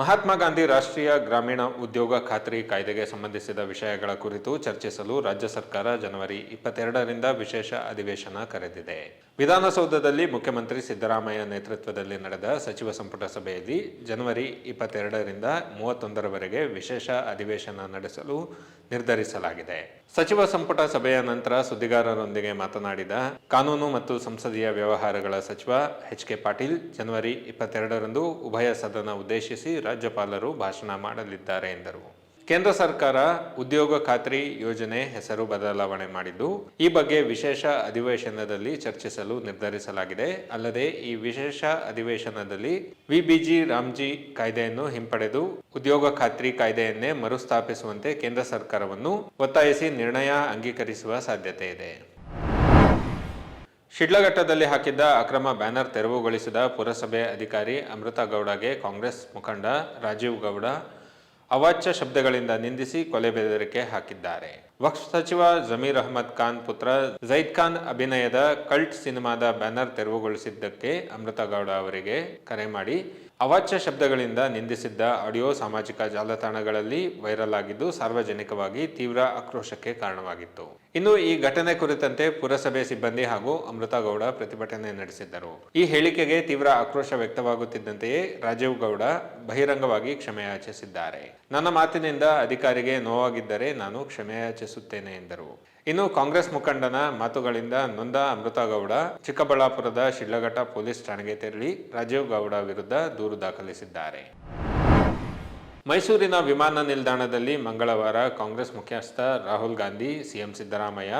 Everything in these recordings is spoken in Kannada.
ಮಹಾತ್ಮ ಗಾಂಧಿ ರಾಷ್ಟ್ರೀಯ ಗ್ರಾಮೀಣ ಉದ್ಯೋಗ ಖಾತ್ರಿ ಕಾಯ್ದೆಗೆ ಸಂಬಂಧಿಸಿದ ವಿಷಯಗಳ ಕುರಿತು ಚರ್ಚಿಸಲು ರಾಜ್ಯ ಸರ್ಕಾರ ಜನವರಿ ಇಪ್ಪತ್ತೆರಡರಿಂದ ವಿಶೇಷ ಅಧಿವೇಶನ ಕರೆದಿದೆ. ವಿಧಾನಸೌಧದಲ್ಲಿ ಮುಖ್ಯಮಂತ್ರಿ ಸಿದ್ದರಾಮಯ್ಯ ನೇತೃತ್ವದಲ್ಲಿ ನಡೆದ ಸಚಿವ ಸಂಪುಟ ಸಭೆಯಲ್ಲಿ ಜನವರಿ ಇಪ್ಪತ್ತೆರಡರಿಂದ ಮೂವತ್ತೊಂದರವರೆಗೆ ವಿಶೇಷ ಅಧಿವೇಶನ ನಡೆಸಲು ನಿರ್ಧರಿಸಲಾಗಿದೆ. ಸಚಿವ ಸಂಪುಟ ಸಭೆಯ ನಂತರ ಸುದ್ದಿಗಾರರೊಂದಿಗೆ ಮಾತನಾಡಿದ ಕಾನೂನು ಮತ್ತು ಸಂಸದೀಯ ವ್ಯವಹಾರಗಳ ಸಚಿವ ಎಚ್ ಕೆ ಪಾಟೀಲ್, ಜನವರಿ ಇಪ್ಪತ್ತೆರಡರಂದು ಉಭಯ ಸದನ ಉದ್ದೇಶಿಸಿ ರಾಜ್ಯಪಾಲರು ಭಾಷಣ ಮಾಡಲಿದ್ದಾರೆ ಎಂದರು. ಕೇಂದ್ರ ಸರ್ಕಾರ ಉದ್ಯೋಗ ಖಾತ್ರಿ ಯೋಜನೆ ಹೆಸರು ಬದಲಾವಣೆ ಮಾಡಿದ್ದು, ಈ ಬಗ್ಗೆ ವಿಶೇಷ ಅಧಿವೇಶನದಲ್ಲಿ ಚರ್ಚಿಸಲು ನಿರ್ಧರಿಸಲಾಗಿದೆ. ಅಲ್ಲದೆ, ಈ ವಿಶೇಷ ಅಧಿವೇಶನದಲ್ಲಿ ವಿಬಿಜಿ ರಾಮ್ಜಿ ಕಾಯ್ದೆಯನ್ನು ಹಿಂಪಡೆದು ಉದ್ಯೋಗ ಖಾತ್ರಿ ಕಾಯ್ದೆಯನ್ನೇ ಮರುಸ್ಥಾಪಿಸುವಂತೆ ಕೇಂದ್ರ ಸರ್ಕಾರವನ್ನು ಒತ್ತಾಯಿಸಿ ನಿರ್ಣಯ ಅಂಗೀಕರಿಸುವ ಸಾಧ್ಯತೆ ಇದೆ. ಶಿಡ್ಲಘಟ್ಟದಲ್ಲಿ ಹಾಕಿದ್ದ ಅಕ್ರಮ ಬ್ಯಾನರ್ ತೆರವುಗೊಳಿಸಿದ ಪುರಸಭೆ ಅಧಿಕಾರಿ ಅಮೃತ ಗೌಡಗೆ ಕಾಂಗ್ರೆಸ್ ಮುಖಂಡ ರಾಜೀವ್ ಗೌಡ ಅವಾಚ್ಯ ಶಬ್ದಗಳಿಂದ ನಿಂದಿಸಿ ಕೊಲೆ ಬೆದರಿಕೆ ಹಾಕಿದ್ದಾರೆ. ವಕ್ಫ್ ಸಚಿವ ಜಮೀರ್ ಅಹಮದ್ ಖಾನ್ ಪುತ್ರ ಜೈದ್ ಖಾನ್ ಅಭಿನಯದ ಕಲ್ಟ್ ಸಿನಿಮಾದ ಬ್ಯಾನರ್ ತೆರವುಗೊಳಿಸಿದ್ದಕ್ಕೆ ಅಮೃತ ಗೌಡ ಅವರಿಗೆ ಕರೆ ಮಾಡಿ ಅವಾಚ್ಯ ಶಬ್ದಗಳಿಂದ ನಿಂದಿಸಿದ್ದ ಆಡಿಯೋ ಸಾಮಾಜಿಕ ಜಾಲತಾಣಗಳಲ್ಲಿ ವೈರಲ್ ಆಗಿದ್ದು ಸಾರ್ವಜನಿಕವಾಗಿ ತೀವ್ರ ಆಕ್ರೋಶಕ್ಕೆ ಕಾರಣವಾಗಿತ್ತು. ಇನ್ನು ಈ ಘಟನೆ ಕುರಿತಂತೆ ಪುರಸಭೆ ಸಿಬ್ಬಂದಿ ಹಾಗೂ ಅಮೃತ ಗೌಡ ಪ್ರತಿಭಟನೆ ನಡೆಸಿದ್ದರು. ಈ ಹೇಳಿಕೆಗೆ ತೀವ್ರ ಆಕ್ರೋಶ ವ್ಯಕ್ತವಾಗುತ್ತಿದ್ದಂತೆಯೇ ರಾಜೀವ್ ಗೌಡ ಬಹಿರಂಗವಾಗಿ ಕ್ಷಮೆಯಾಚಿಸಿದ್ದಾರೆ ನನ್ನ ಮಾತಿನಿಂದ ಅಧಿಕಾರಿಗೆ ನೋವಾಗಿದ್ದರೆ ನಾನು ಕ್ಷಮೆಯಾಚಿಸುತ್ತೇನೆ ಎಂದರು. ಇನ್ನು ಕಾಂಗ್ರೆಸ್ ಮುಖಂಡನ ಮಾತುಗಳಿಂದ ನೊಂದ ಅಮೃತಗೌಡ, ಚಿಕ್ಕಬಳ್ಳಾಪುರದ ಶಿಡ್ಲಘಟ್ಟ ಪೊಲೀಸ್ ಠಾಣೆಗೆ ತೆರಳಿ ರಾಜೀವ್ ಗೌಡ ವಿರುದ್ಧ ದೂರು ದಾಖಲಿಸಿದ್ದಾರೆ. ಮೈಸೂರಿನ ವಿಮಾನ ನಿಲ್ದಾಣದಲ್ಲಿ ಮಂಗಳವಾರ ಕಾಂಗ್ರೆಸ್ ಮುಖ್ಯಸ್ಥ ರಾಹುಲ್ ಗಾಂಧಿ, ಸಿಎಂ ಸಿದ್ದರಾಮಯ್ಯ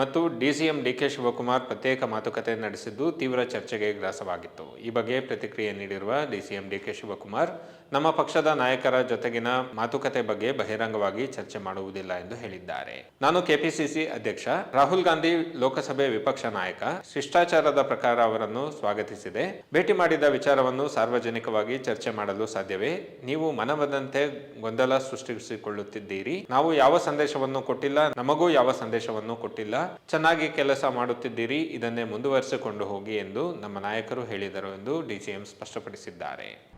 ಮತ್ತು ಡಿಸಿಎಂ ಡಿಕೆ ಶಿವಕುಮಾರ್ ಪ್ರತ್ಯೇಕ ಮಾತುಕತೆ ನಡೆಸಿದ್ದು ತೀವ್ರ ಚರ್ಚೆಗೆ ಗ್ರಾಸವಾಗಿತ್ತು. ಈ ಬಗ್ಗೆ ಪ್ರತಿಕ್ರಿಯೆ ನೀಡಿರುವ ಡಿಸಿಎಂ ಡಿಕೆ ಶಿವಕುಮಾರ್, ನಮ್ಮ ಪಕ್ಷದ ನಾಯಕರ ಜೊತೆಗಿನ ಮಾತುಕತೆ ಬಗ್ಗೆ ಬಹಿರಂಗವಾಗಿ ಚರ್ಚೆ ಮಾಡುವುದಿಲ್ಲ ಎಂದು ಹೇಳಿದ್ದಾರೆ. ನಾನು ಕೆಪಿಸಿಸಿ ಅಧ್ಯಕ್ಷ, ರಾಹುಲ್ ಗಾಂಧಿ ಲೋಕಸಭೆ ವಿಪಕ್ಷ ನಾಯಕ, ಶಿಷ್ಟಾಚಾರದ ಪ್ರಕಾರ ಅವರನ್ನು ಸ್ವಾಗತಿಸಿದೆ. ಭೇಟಿ ಮಾಡಿದ ವಿಚಾರವನ್ನು ಸಾರ್ವಜನಿಕವಾಗಿ ಚರ್ಚೆ ಮಾಡಲು ಸಾಧ್ಯವೇ? ನೀವು ಮನಬಂದಂತೆ ಗೊಂದಲ ಸೃಷ್ಟಿಸಿಕೊಳ್ಳುತ್ತಿದ್ದೀರಿ. ನಾವು ಯಾವ ಸಂದೇಶವನ್ನು ಕೊಟ್ಟಿಲ್ಲ, ನಮಗೂ ಯಾವ ಸಂದೇಶವನ್ನು ಕೊಟ್ಟಿಲ್ಲ. ಚೆನ್ನಾಗಿ ಕೆಲಸ ಮಾಡುತ್ತಿದ್ದೀರಿ ಇದನ್ನೇ ಮುಂದುವರಿಸಿಕೊಂಡು ಹೋಗಿ ಎಂದು ನಮ್ಮ ನಾಯಕರು ಹೇಳಿದರು ಎಂದು ಡಿಸಿಎಂ ಸ್ಪಷ್ಟಪಡಿಸಿದ್ದಾರೆ.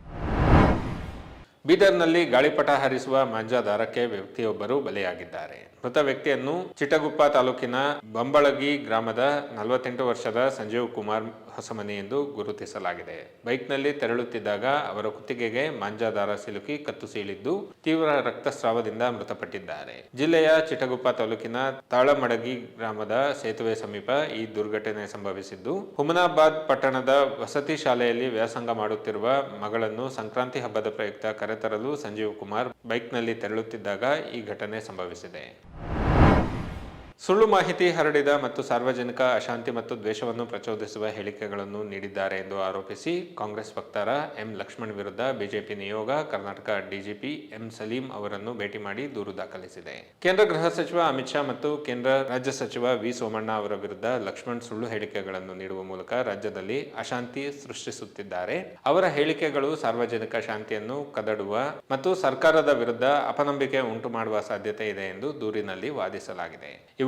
ಬೀದರ್ನಲ್ಲಿ ಗಾಳಿಪಟ ಹಾರಿಸುವ ಮಾಂಜಾ ದಾರಕ್ಕೆ ವ್ಯಕ್ತಿಯೊಬ್ಬರು ಬಲಿಯಾಗಿದ್ದಾರೆ. ಮೃತ ವ್ಯಕ್ತಿಯನ್ನು ಚಿಟಗುಪ್ಪ ತಾಲೂಕಿನ ಬಂಬಳಗಿ ಗ್ರಾಮದ ನಲವತ್ತೆಂಟು ವರ್ಷದ ಸಂಜೀವ್ ಕುಮಾರ್ ಹೊಸಮನಿ ಎಂದು ಗುರುತಿಸಲಾಗಿದೆ. ಬೈಕ್ನಲ್ಲಿ ತೆರಳುತ್ತಿದ್ದಾಗ ಅವರ ಕುತ್ತಿಗೆಗೆ ಮಾಂಜಾ ದಾರ ಸಿಲುಕಿ ಕತ್ತು ಸೀಳಿದ್ದು ತೀವ್ರ ರಕ್ತಸ್ರಾವದಿಂದ ಮೃತಪಟ್ಟಿದ್ದಾರೆ. ಜಿಲ್ಲೆಯ ಚಿಟಗುಪ್ಪ ತಾಲೂಕಿನ ತಾಳಮಡಗಿ ಗ್ರಾಮದ ಸೇತುವೆ ಸಮೀಪ ಈ ದುರ್ಘಟನೆ ಸಂಭವಿಸಿದ್ದು, ಹುಮನಾಬಾದ್ ಪಟ್ಟಣದ ವಸತಿ ಶಾಲೆಯಲ್ಲಿ ವ್ಯಾಸಂಗ ಮಾಡುತ್ತಿರುವ ಮಗಳನ್ನು ಸಂಕ್ರಾಂತಿ ಹಬ್ಬದ ಪ್ರಯುಕ್ತ ಕರೆತರಲು ಸಂಜೀವ್ ಕುಮಾರ್ ಬೈಕ್ನಲ್ಲಿ ತೆರಳುತ್ತಿದ್ದಾಗ ಈ ಘಟನೆ ಸಂಭವಿಸಿದೆ. ಸುಳ್ಳು ಮಾಹಿತಿ ಹರಡಿದ ಮತ್ತು ಸಾರ್ವಜನಿಕ ಅಶಾಂತಿ ಮತ್ತು ದ್ವೇಷವನ್ನು ಪ್ರಚೋದಿಸುವ ಹೇಳಿಕೆಗಳನ್ನು ನೀಡಿದ್ದಾರೆ ಎಂದು ಆರೋಪಿಸಿ ಕಾಂಗ್ರೆಸ್ ವಕ್ತಾರ ಎಂ ಲಕ್ಷ್ಮಣ್ ವಿರುದ್ಧ ಬಿಜೆಪಿ ನಿಯೋಗ, ಕರ್ನಾಟಕ ಡಿಜಿಪಿ ಎಂ ಸಲೀಂ ಅವರನ್ನು ಭೇಟಿ ಮಾಡಿ ದೂರು ದಾಖಲಿಸಿದೆ. ಕೇಂದ್ರ ಗೃಹ ಸಚಿವ ಅಮಿತ್ ಶಾ ಮತ್ತು ಕೇಂದ್ರ ರಾಜ್ಯ ಸಚಿವ ವಿ ಸೋಮಣ್ಣ ಅವರ ವಿರುದ್ಧ ಲಕ್ಷ್ಮಣ್ ಸುಳ್ಳು ಹೇಳಿಕೆಗಳನ್ನು ನೀಡುವ ಮೂಲಕ ರಾಜ್ಯದಲ್ಲಿ ಅಶಾಂತಿ ಸೃಷ್ಟಿಸುತ್ತಿದ್ದಾರೆ. ಅವರ ಹೇಳಿಕೆಗಳು ಸಾರ್ವಜನಿಕ ಶಾಂತಿಯನ್ನು ಕದಡುವ ಮತ್ತು ಸರ್ಕಾರದ ವಿರುದ್ಧ ಅಪನಂಬಿಕೆ ಉಂಟು ಮಾಡುವ ಸಾಧ್ಯತೆ ಇದೆ ಎಂದು ದೂರಿನಲ್ಲಿ ವಾದಿಸಲಾಗಿದೆ.